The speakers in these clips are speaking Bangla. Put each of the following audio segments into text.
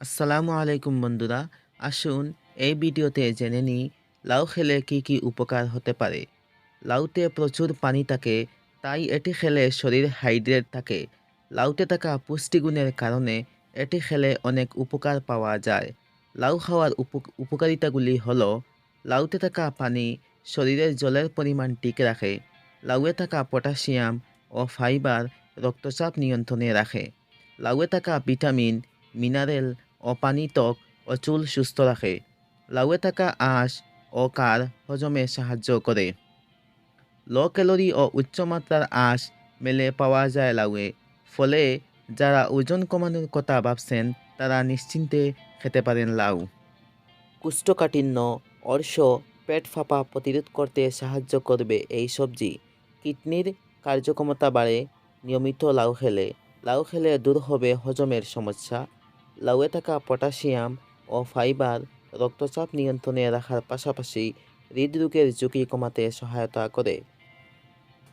আসসালামু আলাইকুম বন্ধুরা, আসুন এই ভিডিওতে জেনে নিই লাউ খেলে কি কি উপকার হতে পারে। লাউতে প্রচুর পানি থাকে, তাই এটি খেলে শরীর হাইড্রেট থাকে। লাউতে থাকা পুষ্টিগুণের কারণে এটি খেলে অনেক উপকার পাওয়া যায়। লাউ খাওয়ার উপ- উপকারিতাগুলি হলো, লাউতে থাকা পানি শরীরের জলের পরিমাণ ঠিক রাখে, লাউয়ে থাকা পটাশিয়াম ও ফাইবার রক্তচাপ নিয়ন্ত্রণে রাখে। লাউয়ে থাকা ভিটামিন, মিনারেল ও পানি ও চুল সুস্থ রাখে লাউয়ে থাকা আঁশ ও কার হজমে সাহায্য করে লো ক্যালোরি ও উচ্চমাত্রার আঁশ মেলে পাওয়া যায় লাউয়ে ফলে যারা ওজন কমানোর কথা ভাবছেন তারা নিশ্চিন্তে খেতে পারেন লাউ কুষ্ঠকাঠিন্য অর্শ পেট ফাঁপা প্রতিরোধ করতে সাহায্য করবে এই সবজি কিডনির কার্যক্ষমতা বাড়ে নিয়মিত লাউ খেলে। লাউ খেলে দূর হবে হজমের সমস্যা। লাউয়ে থাকা পটাশিয়াম ও ফাইবার রক্তচাপ নিয়ন্ত্রণে রাখার পাশাপাশি হৃদরোগের ঝুঁকি কমাতে সহায়তা করে।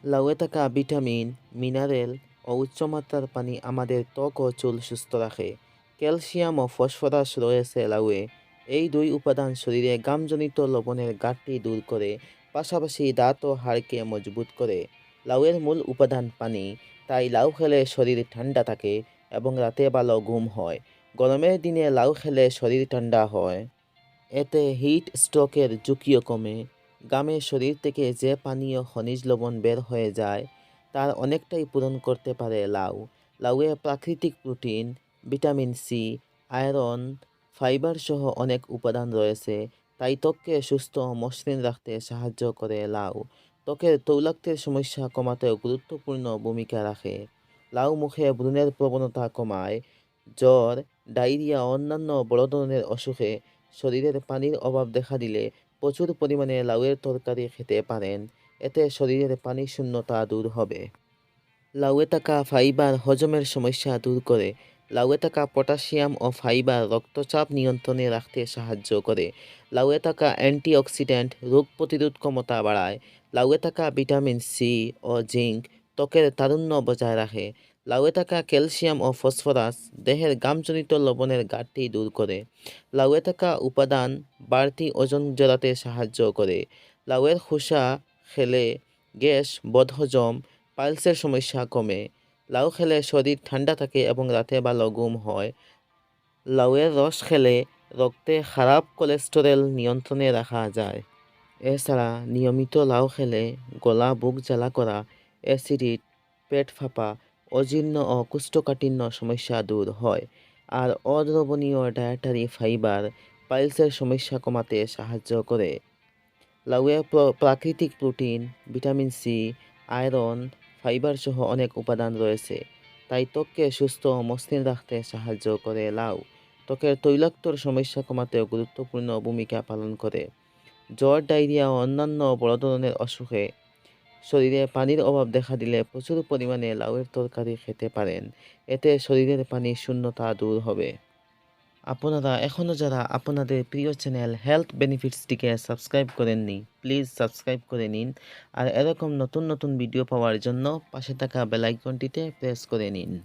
লাউয়ে থাকা ভিটামিন, মিনারেল ও উচ্চমাত্রার পানি আমাদের ত্বক ও চুল সুস্থ রাখে। ক্যালসিয়াম ও ফসফরাস রয়েছে লাউয়ে। এই দুই উপাদান শরীরে গামজনিত লবণের ঘাটতি দূর করে, পাশাপাশি দাঁত ও হাড়কে মজবুত করে। লাউয়ের মূল উপাদান পানি, তাই লাউ খেলে শরীর ঠান্ডা থাকে এবং রাতে ভালো ঘুম হয়। গরমের দিনে লাউ খেলে শরীর ঠান্ডা হয়। এতে হিট স্ট্রোকের ঝুঁকিও কমে। গামে শরীর থেকে যে পানীয় খনিজ লবণ বের হয়ে যায়, তার অনেকটাই পূরণ করতে পারে লাউ। লাউয়ে প্রাকৃতিক protein, vitamin C iron, fibre সহ অনেক উপাদান রয়েছে। তাই ত্বককে সুস্থ মসৃণ রাখতে সাহায্য করে লাউ। ত্বকের তৈলাক্তের সমস্যা কমাতেও গুরুত্বপূর্ণ ভূমিকা রাখে। লাউ মুখে ব্রণের প্রবণতা কমায়। জ্বর, ডায়রিয়া, অন্যান্য বড় ধরনের অসুখে শরীরের পানির অভাব দেখা দিলে প্রচুর পরিমাণে লাউয়ের তরকারি খেতে পারেন। এতে শরীরের পানি শূন্যতা দূর হবে। লাউয়ে থাকা ফাইবার হজমের সমস্যা দূর করে। লাউয়ে থাকা পটাশিয়াম ও ফাইবার রক্তচাপ নিয়ন্ত্রণে রাখতে সাহায্য করে। লাউয়ে থাকা অ্যান্টিঅক্সিডেন্ট রোগ প্রতিরোধ ক্ষমতা বাড়ায়। লাউয়ে থাকা ভিটামিন সি ও জিঙ্ক ত্বকের তারুণ্য বজায় রাখে। লাউয়ে থাকা ক্যালসিয়াম ও ফসফরাস দেহের গামজনিত লবণের ঘাটতি দূর করে। লাউয়ে থাকা উপাদান বাড়তি ওজন জড়াতে সাহায্য করে। লাউয়ের খোসা খেলে গ্যাস, বদহজম পালসের সমস্যা কমে। লাউ খেলে শরীর ঠান্ডা থাকে এবং রাতে ভালো ঘুম হয়। লাউয়ের রস খেলে রক্তে খারাপ কোলেস্টেরল নিয়ন্ত্রণে রাখা যায়। এছাড়া নিয়মিত লাউ খেলে গলা, বুক জ্বালা করা অ্যাসিডিট, পেট ফাঁপা, অজীর্ণ ও কোষ্ঠকাঠিন্য সমস্যা দূর হয় আর অদ্রবণীয় ডায়েটারি ফাইবার পাইলসের সমস্যা কমাতে সাহায্য করে। লাউয়ে প্রাকৃতিক protein, vitamin C, iron fibre সহ অনেক উপাদান রয়েছে। তাই ত্বককে সুস্থ ও মসৃণ রাখতে সাহায্য করে লাউ। ত্বকের তৈলাক্তর সমস্যা কমাতেও গুরুত্বপূর্ণ ভূমিকা পালন করে। জ্বর, ডায়রিয়া ও অন্যান্য বড় ধরনের অসুখে শরীরে পানির অভাব দেখা দিলে প্রচুর পরিমাণে লাউয়ের তরকারি খেতে পারেন। এতে শরীরের পানি শূন্যতা দূর হবে। আপনারা এখনও যারা আপনাদের প্রিয় চ্যানেল হেলথ বেনিফিটসটিকে সাবস্ক্রাইব করেননি, প্লিজ সাবস্ক্রাইব করে নিন আর এরকম নতুন নতুন ভিডিও পাওয়ার জন্য পাশে থাকা বেলাইকনটিতে প্রেস করে নিন।